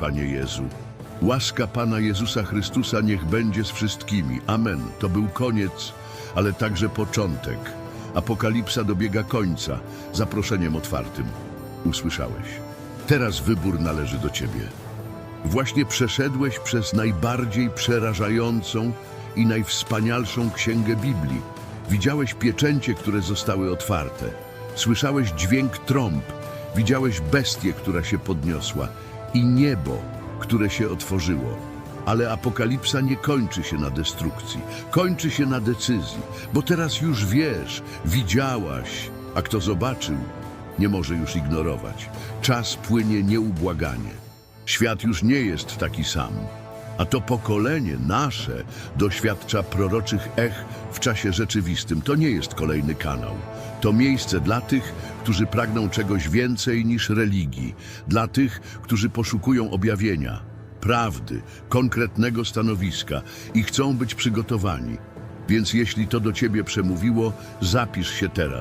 Panie Jezu. Łaska Pana Jezusa Chrystusa niech będzie z wszystkimi. Amen. To był koniec, ale także początek. Apokalipsa dobiega końca, zaproszeniem otwartym. Usłyszałeś. Teraz wybór należy do Ciebie. Właśnie przeszedłeś przez najbardziej przerażającą i najwspanialszą księgę Biblii. Widziałeś pieczęcie, które zostały otwarte. Słyszałeś dźwięk trąb. Widziałeś bestię, która się podniosła i niebo, które się otworzyło. Ale apokalipsa nie kończy się na destrukcji, kończy się na decyzji, bo teraz już wiesz, widziałaś, a kto zobaczył, nie może już ignorować. Czas płynie nieubłaganie. Świat już nie jest taki sam, a to pokolenie nasze doświadcza proroczych ech w czasie rzeczywistym. To nie jest kolejny kanał. To miejsce dla tych, którzy pragną czegoś więcej niż religii, dla tych, którzy poszukują objawienia, prawdy, konkretnego stanowiska i chcą być przygotowani. Więc jeśli to do ciebie przemówiło, zapisz się teraz.